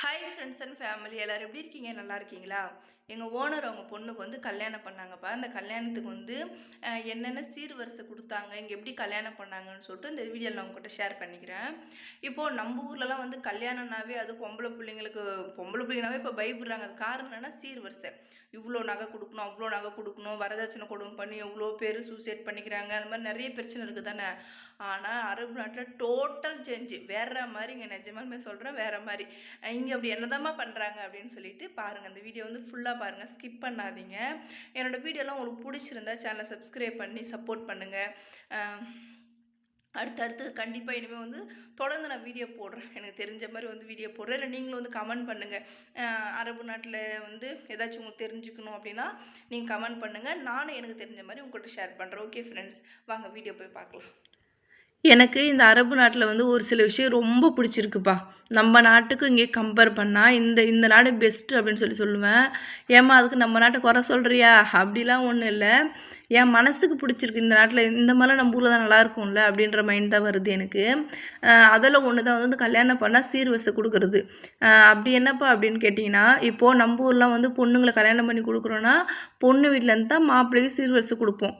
Hi friends and family எல்லோரும் எப்படி இருக்கீங்க? நல்லா இருக்கீங்களா? எங்கள் ஓனர் அவங்க பொண்ணுக்கு வந்து கல்யாணம் பண்ணாங்கப்பா. அந்த கல்யாணத்துக்கு வந்து என்னென்ன சீர்வரிசை கொடுத்தாங்க இங்கே எப்படி கல்யாணம் பண்ணாங்கன்னு சொல்லிட்டு இந்த வீடியோவில் நான் உங்ககிட்ட ஷேர் பண்ணிக்கிறேன். இப்போது நம்ம ஊர்லலாம் வந்து கல்யாணம்னாவே அது பொம்பளை பிள்ளைங்களுக்கு பொம்பளை பிள்ளைங்கனாவே இப்போ பயப்படுறாங்க. அது காரணம் என்னென்னா சீர்வரிசை இவ்வளோ நகை கொடுக்கணும் அவ்வளோ நகை கொடுக்கணும் வரதட்சணை கொடுமை பண்ணி எவ்வளோ பேர் சூசைட் பண்ணிக்கிறாங்க. அந்த மாதிரி நிறைய பிரச்சனை இருக்குது தானே ஆனால் அரபு நாட்டில் டோட்டல் சேஞ்சு வேற மாதிரி இங்கே நிஜமாலுமே சொல்கிறேன் வேற மாதிரி. இங்கே அப்படி என்னதாம்மா பண்ணுறாங்க அப்படின்னு சொல்லிட்டு பாருங்கள் அந்த வீடியோ வந்து ஃபுல்லாக பாருங்கள் ஸ்கிப் பண்ணாதீங்க. என்னோடய வீடியோலாம் உங்களுக்கு பிடிச்சிருந்தா சேனலை சப்ஸ்கிரைப் பண்ணி சப்போர்ட் பண்ணுங்கள் அடுத்தடுத்து கண்டிப்பாக இனிமேல் வந்து தொடர்ந்து நான் வீடியோ போடுறேன். எனக்கு தெரிஞ்ச மாதிரி வந்து வீடியோ போடுறேன். இல்லை நீங்களும் வந்து கமெண்ட் பண்ணுங்கள் அரபு நாட்டில் வந்து ஏதாச்சும் உங்களுக்கு தெரிஞ்சுக்கணும் அப்படின்னா நீங்கள் கமெண்ட் பண்ணுங்கள் நானும் எனக்கு தெரிஞ்ச மாதிரி உங்கள்கிட்ட ஷேர் பண்ணுறேன் ஓகே ஃப்ரெண்ட்ஸ் வாங்க வீடியோ போய் பார்க்கலாம். எனக்கு இந்த அரபு நாட்டில் வந்து ஒரு சில விஷயம் ரொம்ப பிடிச்சிருக்குப்பா. நம்ம நாட்டுக்கு இங்கே கம்பேர் பண்ணால் இந்த இந்த நாடு பெஸ்ட்டு அப்படின்னு சொல்லி சொல்லுவேன். ஏம்மா அதுக்கு நம்ம நாட்டை குறை சொல்கிறியா அப்படிலாம் ஒன்றும் இல்லை. என் மனசுக்கு பிடிச்சிருக்கு இந்த நாட்டில் இந்த மாதிரிலாம் நம்ம ஊரில் தான் நல்லா இருக்கும்ல அப்படின்ற மைண்ட் தான் வருது எனக்கு. அதில் ஒன்று தான் வந்து கல்யாணம் பண்ணால் சீர்வரிசை கொடுக்குறது. அப்படி என்னப்பா அப்படின்னு கேட்டிங்கன்னா இப்போது நம்ம ஊர்லாம் வந்து பொண்ணுங்களை கல்யாணம் பண்ணி கொடுக்குறோன்னா பொண்ணு வீட்டிலேருந்து தான் மாப்பிள்ளைக்கு சீர்வரிசை கொடுப்போம்.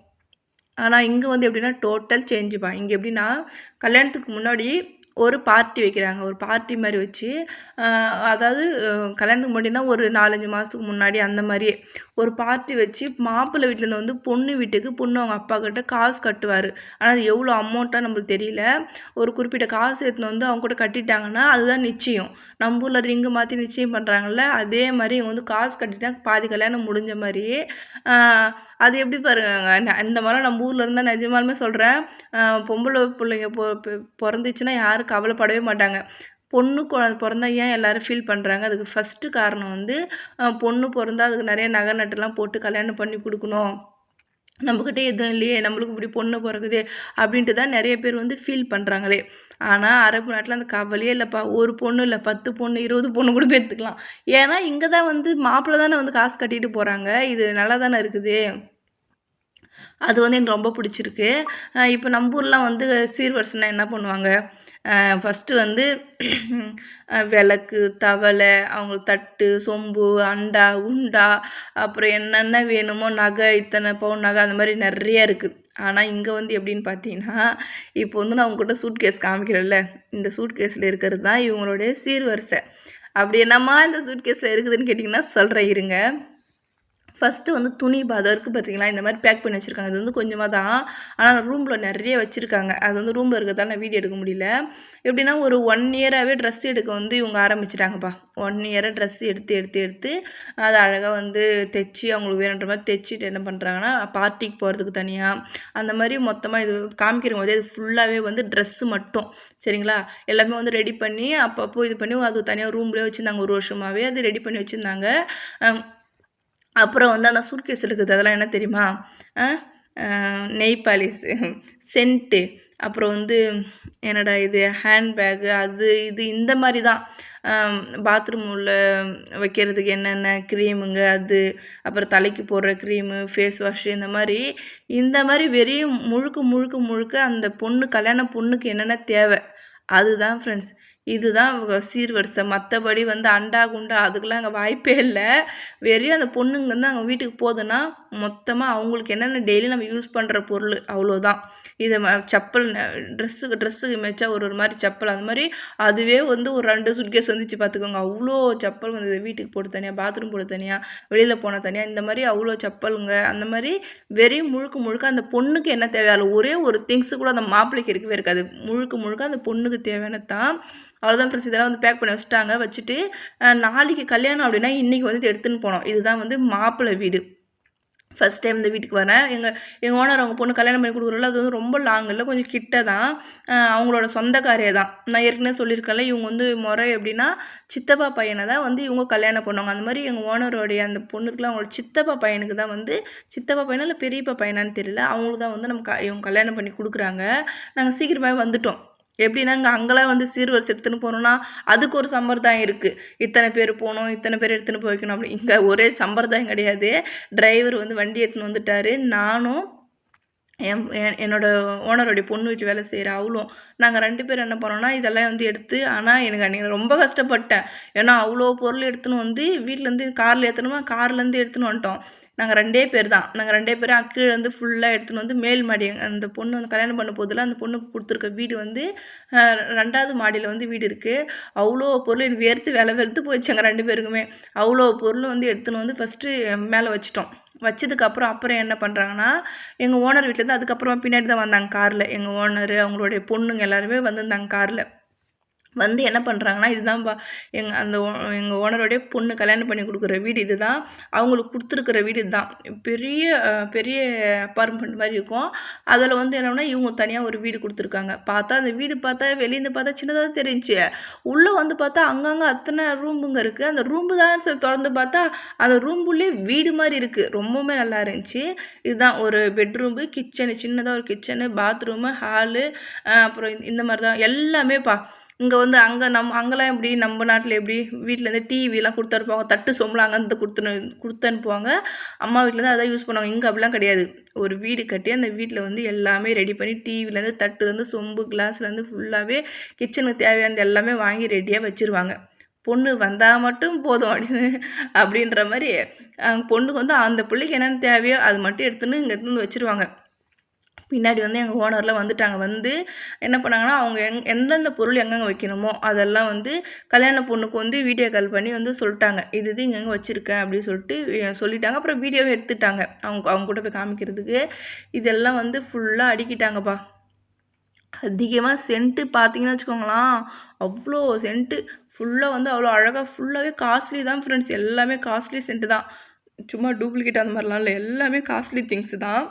ஆனால் இங்கே வந்து எப்படின்னா டோட்டல் சேஞ்சுப்பா இங்கே எப்படின்னா கல்யாணத்துக்கு முன்னாடி ஒரு பார்ட்டி வைக்கிறாங்க. ஒரு பார்ட்டி மாதிரி வச்சு அதாவது கல்யாணத்துக்கு முன்னாடினா ஒரு நாலஞ்சு மாதத்துக்கு முன்னாடி அந்த மாதிரியே ஒரு பார்ட்டி வச்சு மாப்பிள்ளை வீட்டிலேருந்து வந்து பொண்ணு வீட்டுக்கு பொண்ணு அவங்க அப்பா கிட்ட காசு கட்டுவார். ஆனால் அது எவ்வளோ அமௌண்ட்டாக நம்மளுக்கு தெரியல. ஒரு குறிப்பிட்ட காசு எடுத்துன்னு வந்து அவங்க கூட கட்டிட்டாங்கன்னா அதுதான் நிச்சயம். நம்ம ஊரில் ரிங்கு மாற்றி நிச்சயம் பண்ணுறாங்கல்ல அதே மாதிரி இவங்க வந்து காசு கட்டிட்டா பாதி கல்யாணம் முடிஞ்ச மாதிரி அது எப்படி பாருங்க ந- இந்த மாதிரி நம்ம ஊரில் இருந்தால் நிஜமாலுமே சொல்கிறேன் பொம்பளை பிள்ளைங்க பொ பிறந்துச்சுன்னா யாரும் கவலைப்படவே மாட்டாங்க. பொண்ணு குழந்த பிறந்தா ஏன் எல்லோரும் ஃபீல் பண்ணுறாங்க அதுக்கு ஃபஸ்ட்டு காரணம் வந்து பொண்ணு பிறந்தா அதுக்கு நிறைய நகை நட்டுலாம் போட்டு கல்யாணம் பண்ணி கொடுக்கணும். நம்மக்கிட்ட எதுவும் இல்லையே நம்மளுக்கு இப்படி பொண்ணு பிறகுதே அப்படின்ட்டு தான் நிறைய பேர் வந்து ஃபீல் பண்ணுறாங்களே ஆனால் அரபு நாட்டில் அந்த கவலையே இல்லைப்பா. ஒரு பொண்ணு இல்லை பத்து பொண்ணு இருபது பொண்ணு கூட பெற்றுக்கலாம் ஏன்னா இங்கே தான் வந்து மாப்பிள்ளை தானே வந்து காசு கட்டிட்டு போகிறாங்க இது நல்லா தானே இருக்குது. அது வந்து எனக்கு ரொம்ப பிடிச்சிருக்கு. இப்போ நம்ம ஊர்லாம் வந்து சீர்வரிசனா என்ன பண்ணுவாங்க? ஃபஸ்ட்டு வந்து விளக்கு தவளை அவங்களுக்கு தட்டு சொம்பு அண்டா உண்டா அப்புறம் என்னென்ன வேணுமோ நகை இத்தனை பவுன் நகை அந்த மாதிரி நிறைய இருக்குது ஆனால் இங்கே வந்து எப்படின்னு பார்த்தீங்கன்னா இப்போ வந்து நான் உங்ககிட்ட சூட் கேஸ் காமிக்கிறேன்ல இந்த சூட் கேஸில் இருக்கிறது தான் இவங்களுடைய சீர்வரிசை. அப்படி என்னம்மா இந்த சூட் கேஸில் இருக்குதுன்னு கேட்டிங்கன்னா சொல்கிறேன் இருங்க. ஃபஸ்ட்டு வந்து துணி பதம் இருக்குது பார்த்தீங்களா இந்த மாதிரி பேக் பண்ணி வச்சுருக்காங்க. இது வந்து கொஞ்சமாக தான் ஆனால் ரூமில் நிறைய வச்சுருக்காங்க. அது வந்து ரூமில் இருக்கிறதால நான் வீடியோ எடுக்க முடியல. எப்படின்னா ஒரு ஒன் இயராகவே ட்ரெஸ் எடுக்க வந்து இவங்க ஆரம்பிச்சிட்டாங்கப்பா. ஒன் இயராக ட்ரெஸ் எடுத்து எடுத்து எடுத்து அதை அழகாக வந்து தைச்சி அவங்களுக்கு வேணுன்ற மாதிரி தைச்சிட்டு என்ன பண்ணுறாங்கன்னா பார்ட்டிக்கு போகிறதுக்கு தனியாக அந்த மாதிரி மொத்தமாக இது காமிக்கிற போதே இது ஃபுல்லாகவே வந்து ட்ரெஸ்ஸு மட்டும். சரிங்களா? எல்லாமே வந்து ரெடி பண்ணி அப்பப்போ இது பண்ணி அது தனியாக ரூம்லேயே வச்சுருந்தாங்க ஒரு வருஷமாகவே அது ரெடி பண்ணி வச்சுருந்தாங்க. அப்புறம் வந்து அந்த சூட்கேஸ் இருக்குது அதெல்லாம் என்ன தெரியுமா? நெய் பாலிஸ் சென்ட்டு அப்புறம் வந்து என்னடா இது ஹேண்ட்பேக்கு அது இது இந்த மாதிரி தான். பாத்ரூம் உள்ள வைக்கிறதுக்கு என்னென்ன க்ரீமுங்க அது அப்புறம் தலைக்கு போடுற க்ரீமு ஃபேஸ் வாஷ் இந்த மாதிரி இந்த மாதிரி வெறியும் முழுக்க முழுக்க முழுக்க அந்த பொண்ணு கல்யாண பொண்ணுக்கு என்னென்ன தேவை அதுதான் ஃப்ரெண்ட்ஸ் இதுதான் சீர்வரிசை. மற்றபடி வந்து அண்டா குண்டா அதுக்கெல்லாம் அங்கே வாய்ப்பே இல்லை. வெறும் அந்த பொண்ணுங்க வந்து அவங்க வீட்டுக்கு போகுதுன்னா மொத்தமாக அவங்களுக்கு என்னென்ன டெய்லி நம்ம யூஸ் பண்ணுற பொருள் அவ்வளோதான் இது செப்பல் ட்ரெஸ்ஸுக்கு ட்ரெஸ்ஸுக்கு மேய்ச்சா ஒரு ஒரு மாதிரி செப்பல் அந்த மாதிரி அதுவே வந்து ஒரு ரெண்டு சுட்கேஸ் வந்துச்சு பார்த்துக்கோங்க அவ்வளோ செப்பல் வந்து வீட்டுக்கு போட்டு தனியாக பாத்ரூம் போட்டு தனியாக வெளியில் போன தனியாக இந்த மாதிரி அவ்வளோ செப்பலுங்க. அந்த மாதிரி வெறும் முழுக்க முழுக்க அந்த பொண்ணுக்கு என்ன தேவையான ஒரே ஒரு திங்ஸு கூட அந்த மாப்பிள்ளைக்கு இருக்கவே இருக்காது. முழுக்க முழுக்க அந்த பொண்ணுக்கு தேவையானது தான் அவ்வளோதான் ஃப்ரெண்ட்ஸ் இதெல்லாம் வந்து பேக் பண்ணி வச்சுட்டாங்க. வச்சுட்டு நாளைக்கு கல்யாணம் அப்படின்னா இன்றைக்கி வந்து எடுத்துன்னு போனோம். இதுதான் வந்து மாப்பிள்ளை வீடு. ஃபஸ்ட் டைம் இந்த வீட்டுக்கு வரேன் எங்கள் எங்கள் ஓனர் அவங்க பொண்ணு கல்யாணம் பண்ணி கொடுக்குறல அது வந்து ரொம்ப லாங் இல்லை. கொஞ்சம் கிட்ட தான் அவங்களோட சொந்தக்காரியே தான் நான் ஏற்கனவே சொல்லியிருக்கேன்ல இவங்க வந்து முறை எப்படின்னா சித்தப்பா பையனை தான் வந்து இவங்க கல்யாணம் பண்ணுவாங்க. அந்த மாதிரி எங்கள் ஓனரோடைய அந்த பொண்ணுக்குலாம் அவங்களோட சித்தப்பா பையனுக்கு தான் வந்து சித்தப்பா பையனா இல்லை பெரியப்பா பையனான்னு தெரியல. அவங்களுக்கு தான் வந்து நம்ம க இவங்க கல்யாணம் பண்ணி கொடுக்குறாங்க. நாங்கள் சீக்கிரமாகவே வந்துட்டோம். எப்படின்னா இங்கே அங்கெல்லாம் வந்து சீர்வரிசை எடுத்துன்னு போகணுன்னா அதுக்கு ஒரு சம்பிரதாயம் இருக்குது இத்தனை பேர் போகணும் இத்தனை பேர் எடுத்துன்னு போய்க்கணும் அப்படி. இங்கே ஒரே சம்பிரதாயம் கிடையாது. டிரைவர் வந்து வண்டி எடுத்துன்னு வந்துட்டாரு. நானும் என் என் என்னோட ஓனருடைய பொண்ணு வீட்டு வேலை செய்கிற அவளும் நாங்கள் ரெண்டு பேரும் என்ன பண்ணோம்னா இதெல்லாம் வந்து எடுத்து ஆனால் எனக்கு அன்றைக்கி ரொம்ப கஷ்டப்பட்டேன். ஏன்னா அவ்வளோ பொருள் எடுத்துன்னு வந்து வீட்டிலேருந்து காரில் ஏற்றணுமா கார்லேருந்து எடுத்துன்னு வந்துட்டோம். நாங்கள் ரெண்டே பேர் தான். நாங்கள் ரெண்டே பேரும் அக்கீழேருந்து ஃபுல்லாக எடுத்துன்னு வந்து மேல் மாடி அந்த பொண்ணு வந்து கல்யாணம் பண்ண போதில் அந்த பொண்ணுக்கு கொடுத்துருக்க வீடு வந்து ரெண்டாவது மாடியில் வந்து வீடு இருக்குது அவ்வளோ பொருள் வேர்த்து வேலை வெறுத்து போயிடுச்சு ரெண்டு பேருக்குமே. அவ்வளோ பொருள் வந்து எடுத்துன்னு வந்து ஃபஸ்ட்டு மேலே வச்சிட்டோம். வச்சதுக்கப்புறம் அப்புறம் என்ன பண்ணுறாங்கன்னா எங்கள் ஓனர் வீட்டிலேருந்து அதுக்கப்புறம் பின்னாடி தான் வந்தாங்க காரில் எங்கள் ஓனரு அவங்களுடைய பொண்ணுங்க எல்லாருமே வந்திருந்தாங்க காரில் வந்து என்ன பண்ணுறாங்கன்னா இதுதான்ப்பா எங்கள் அந்த எங்கள் ஓனருடைய பொண்ணு கல்யாணம் பண்ணி கொடுக்குற வீடு இது தான் அவங்களுக்கு கொடுத்துருக்குற வீடு இதுதான். பெரிய பெரிய அப்பார்ட்மெண்ட் மாதிரி இருக்கும். அதில் வந்து என்னென்னா இவங்க தனியாக ஒரு வீடு கொடுத்துருக்காங்க. பார்த்தா அந்த வீடு பார்த்தா வெளியேருந்து பார்த்தா சின்னதாக தெரிஞ்சு. உள்ளே வந்து பார்த்தா அங்கங்கே அத்தனை ரூமுங்க இருக்குது அந்த ரூம்பு தான் சொல்லி திறந்து பார்த்தா அந்த ரூம்புள்ளே வீடு மாதிரி இருக்குது ரொம்பவுமே நல்லா இருந்துச்சு. இதுதான் ஒரு பெட்ரூம்பு கிச்சனு சின்னதாக ஒரு கிச்சனு பாத்ரூமு ஹாலு அப்புறம் இந்த மாதிரி தான். எல்லாமேப்பா இங்கே வந்து அங்கே நம் அங்கெல்லாம் எப்படி நம்ம நாட்டில் எப்படி வீட்டிலேருந்து டிவிலாம் கொடுத்து அனுப்புவாங்க. தட்டு சொம்பலாம் அங்கேருந்து கொடுத்துனு கொடுத்து அனுப்புவாங்க. அம்மா வீட்டிலேருந்து அதான் யூஸ் பண்ணுவாங்க. இங்கே அப்படிலாம் கிடையாது. ஒரு வீடு கட்டி அந்த வீட்டில் வந்து எல்லாமே ரெடி பண்ணி டிவிலேருந்து தட்டுலேருந்து சொம்பு கிளாஸ்லேருந்து ஃபுல்லாகவே கிச்சனுக்கு தேவையானது எல்லாமே வாங்கி ரெடியாக வச்சுருவாங்க. பொண்ணு வந்தால் மட்டும் போதும் அப்படின்னு அப்படின்ற மாதிரி பொண்ணுக்கு வந்து அந்த பிள்ளைக்கு என்னென்ன தேவையோ அது மட்டும் எடுத்துன்னு இங்கே எடுத்துன்னு வச்சுருவாங்க. பின்னாடி வந்து எங்கள் ஓனர்லாம் வந்துட்டாங்க. வந்து என்ன பண்ணாங்கன்னா அவங்க எங் எந்தெந்த பொருள் எங்கெங்கே வைக்கணுமோ அதெல்லாம் வந்து கல்யாண பொண்ணுக்கு வந்து வீடியோ கால் பண்ணி வந்து சொல்லிட்டாங்க. இது இது இங்கெங்கே வச்சுருக்கேன் அப்படின்னு சொல்லிட்டு சொல்லிட்டாங்க. அப்புறம் வீடியோவை எடுத்துட்டாங்க. அவங்க அவங்க கூட போய் காமிக்கிறதுக்கு. இதெல்லாம் வந்து ஃபுல்லாக அடிக்கிட்டாங்கப்பா. அதிகமாக சென்ட்டு பார்த்தீங்கன்னு வச்சுக்கோங்களேன் அவ்வளோ சென்ட்டு ஃபுல்லாக வந்து அவ்வளோ அழகாக ஃபுல்லாகவே காஸ்ட்லி தான் ஃப்ரெண்ட்ஸ் எல்லாமே காஸ்ட்லி சென்ட்டு தான். சும்மா டூப்ளிகேட் அந்த மாதிரிலாம் இல்லை. எல்லாமே காஸ்ட்லி திங்ஸ் தான்.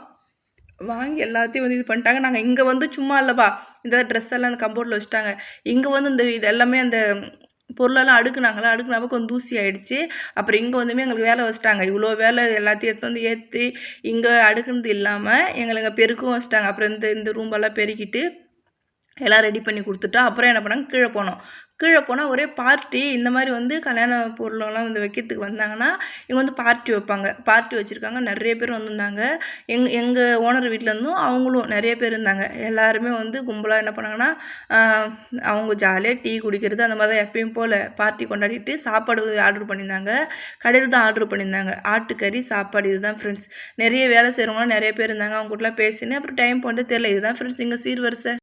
வாங்கி எல்லாத்தையும் வந்து இது பண்ணிட்டாங்க. நாங்கள் இங்கே வந்து சும்மா இல்லைப்பா. இந்த ட்ரெஸ் எல்லாம் அந்த கம்போர்டில் வச்சுட்டாங்க. இங்கே வந்து இந்த இது எல்லாமே அந்த பொருளெல்லாம் அடுக்குனாங்களா அடுக்குனப்போ கொஞ்சம் தூசி ஆகிடுச்சு அப்புறம் இங்கே வந்துமே எங்களுக்கு வேலை வச்சுட்டாங்க. இவ்வளோ வேலை எல்லாத்தையும் எடுத்து வந்து ஏற்றி இங்கே அடுக்குனது இல்லாமல் எங்களுக்கு பெருக்கும் வச்சுட்டாங்க. அப்புறம் இந்த இந்த ரூம்பெல்லாம் பெருக்கிட்டு எல்லாம் ரெடி பண்ணி கொடுத்துட்டா அப்புறம் என்ன பண்ணாங்க? கீழே போனோம். கீழே போனால் ஒரே பார்ட்டி இந்த மாதிரி வந்து கல்யாண பொருளெல்லாம் வந்து வைக்கிறதுக்கு வந்தாங்கன்னா இங்கே வந்து பார்ட்டி வைப்பாங்க. பார்ட்டி வச்சுருக்காங்க. நிறைய பேர் வந்திருந்தாங்க. எங் எங்கள் ஓனர் வீட்டிலேருந்தும் அவங்களும் நிறைய பேர் இருந்தாங்க. எல்லாருமே வந்து கும்பலாக என்ன பண்ணாங்கன்னா அவங்க ஜாலியாக டீ குடிக்கிறது அந்த மாதிரி தான் எப்பயும் போல் பார்ட்டி கொண்டாடிட்டு சாப்பாடு ஆர்டர் பண்ணியிருந்தாங்க. கடையில் தான் ஆர்டர் பண்ணியிருந்தாங்க. ஆட்டுக்கறி சாப்பாடு இதுதான் ஃப்ரெண்ட்ஸ் நிறைய வேலை செய்கிறவங்களாம் நிறைய பேர் இருந்தாங்க. அவங்க கூடலாம் பேசினேன். அப்புறம் டைம் போனது தெரியல. இதுதான் ஃப்ரெண்ட்ஸ் இங்கே சீர்வரிசை.